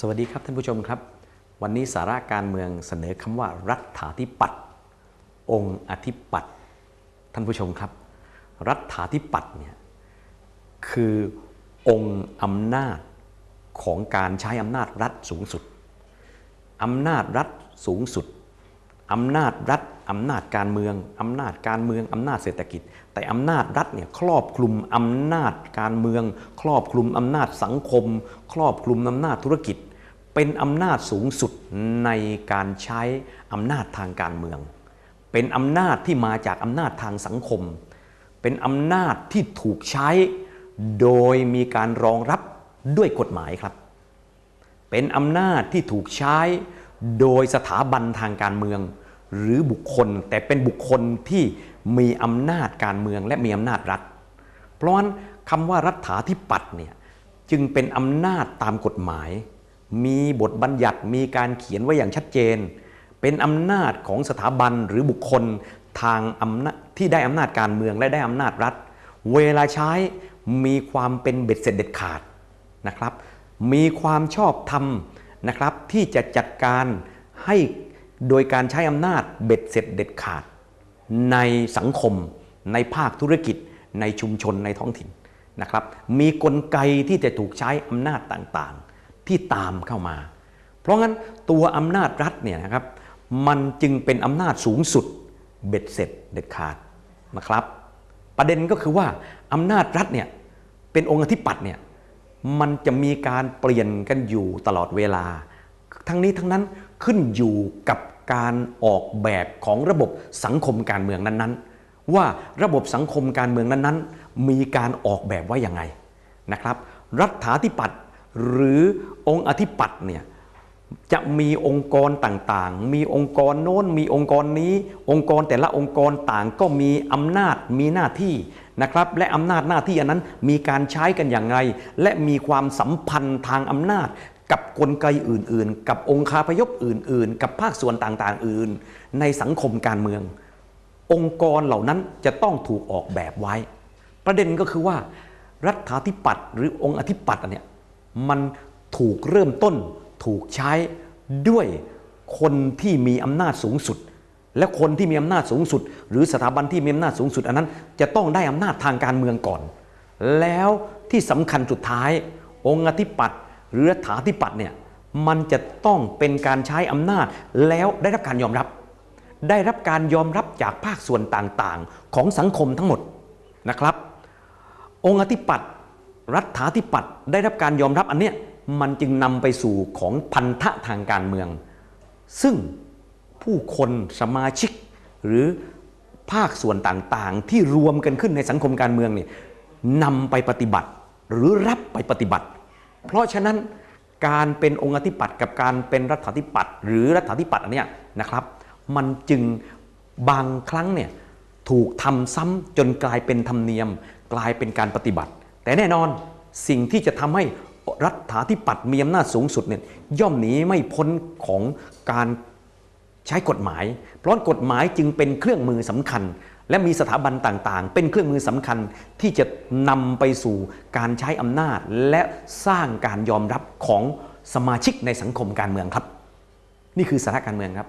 สวัสดีครับท่านผู้ชมครับ วันนี้สาระการเมืองเสนอคำว่ารัฐาธิปัตย์องค์อธิปัตย์ท่านผู้ชมครับ รัฐาธิปัตย์เนี่ยคือองค์อำนาจของการใช้อำนาจรัฐสูงสุดอำนาจรัฐสูงสุดอำนาจรัฐอำนาจการเมืองอำนาจการเมืองอำนาจเศรษฐกิจ แต่อำนาจรัฐเนี่ยครอบคลุมอำนาจการเมือง ครอบคลุมอำนาจสังคม ครอบคลุมอำนาจธุรกิจ เป็นอำนาจสูงสุดในการใช้อำนาจทางการเมือง เป็นอำนาจที่มาจากอำนาจทางสังคม เป็นอำนาจที่ถูกใช้โดยมีการรองรับด้วยกฎหมายครับ เป็นอำนาจที่ถูกใช้โดยสถาบันทางการเมือง หรือบุคคล แต่เป็นบุคคลที่มีอำนาจการเมืองและมีอำนาจรัฐ เพราะฉะนั้นคำว่ารัฐาธิปัตย์เนี่ยจึงเป็นอำนาจตามกฎหมาย มีบทบัญญัติมีการเขียนไว้อย่างชัดเจน เป็นอำนาจของสถาบันหรือบุคคลทางอำนาจที่ได้อำนาจการเมืองและได้อำนาจรัฐ เวลาใช้มีความเป็นเบ็ดเสร็จเด็ดขาดนะครับ มีความชอบธรรมนะครับ ที่จะจัดการให้โดยการใช้อำนาจเบ็ดเสร็จเด็ดขาด ในสังคม ในภาคธุรกิจ ในชุมชนในท้องถิ่นนะครับ มีกลไกที่จะถูกใช้อำนาจต่างๆ ที่ตามเข้ามา เพราะงั้นตัวอำนาจรัฐเนี่ยนะครับมันจึงเป็นอำนาจสูงสุดเบ็ดเสร็จเด็ดขาดนะครับ ประเด็นก็คือว่าอำนาจรัฐเนี่ยเป็นองค์อธิปัตย์เนี่ยมันจะมีการเปลี่ยนกันอยู่ตลอดเวลา ทั้งนี้ทั้งนั้นขึ้นอยู่กับการออกแบบของระบบสังคมการเมืองนั้นๆ ว่าระบบสังคมการเมืองนั้นๆ มีการออกแบบว่าอย่างไงนะครับ รัฐาธิปัตย์ หรือองค์อธิปัตย์เนี่ยจะมีองค์กรต่างๆ มีองค์กรโน้น มีองค์กรนี้ องค์กรแต่ละองค์กรต่างก็มีอำนาจ มีหน้าที่นะครับ และอำนาจหน้าที่อันนั้นมีการใช้กันอย่างไร และมีความสัมพันธ์ทางอำนาจ กับกลไกอื่นๆ กับองค์คาพยพอื่น ๆ กับภาคส่วนต่างๆ อื่น ในสังคมการเมือง องค์กรเหล่านั้นจะต้องถูกออกแบบไว้ ประเด็นก็คือว่ารัฐาธิปัตย์หรือองค์อธิปัตย์อันเนี่ย มันถูกเริ่มต้นถูกใช้ด้วยคนที่มีอำนาจสูงสุด และคนที่มีอำนาจสูงสุด หรือสถาบันที่มีอำนาจสูงสุด อันนั้นจะต้องได้อำนาจทางการเมืองก่อน แล้วที่สำคัญสุดท้าย องค์อธิปัตย์หรือรัฐาธิปัตย์เนี่ยมันจะต้องเป็นการใช้อำนาจแล้วได้รับการยอมรับ ได้รับการยอมรับจากภาคส่วนต่างๆ ของสังคมทั้งหมดนะครับ องค์อธิปัตย์ รัฐาธิปัตย์ได้รับการยอมรับอันเนี้ยมันจึงนำไปสู่ของพันธะทางการเมือง ซึ่งผู้คนสมาชิก หรือภาคส่วนต่างๆ ที่รวมกันขึ้นในสังคมการเมืองเนี่ยนำไปปฏิบัติ หรือรับไปปฏิบัติ เพราะฉะนั้นการเป็นองค์ธิปัตย์กับการเป็นรัฐาธิปัตย์หรือรัฐาธิปัตย์อันเนี้ยนะครับ มันจึงบางครั้งเนี่ยถูกทำซ้ำจนกลายเป็นธรรมเนียม กลายเป็นการปฏิบัติ แต่แน่นอนสิ่งที่จะทำให้รัฐาธิปัตย์มีอำนาจสูงสุดเนี่ยย่อมหนีไม่พ้นของการใช้กฎหมาย เพราะกฎหมายจึงเป็นเครื่องมือสำคัญ และมีสถาบันต่างๆ เป็นเครื่องมือสำคัญที่จะนำไปสู่การใช้อำนาจ และสร้างการยอมรับของสมาชิกในสังคมการเมืองครับ นี่คือสถาระการเมืองครับ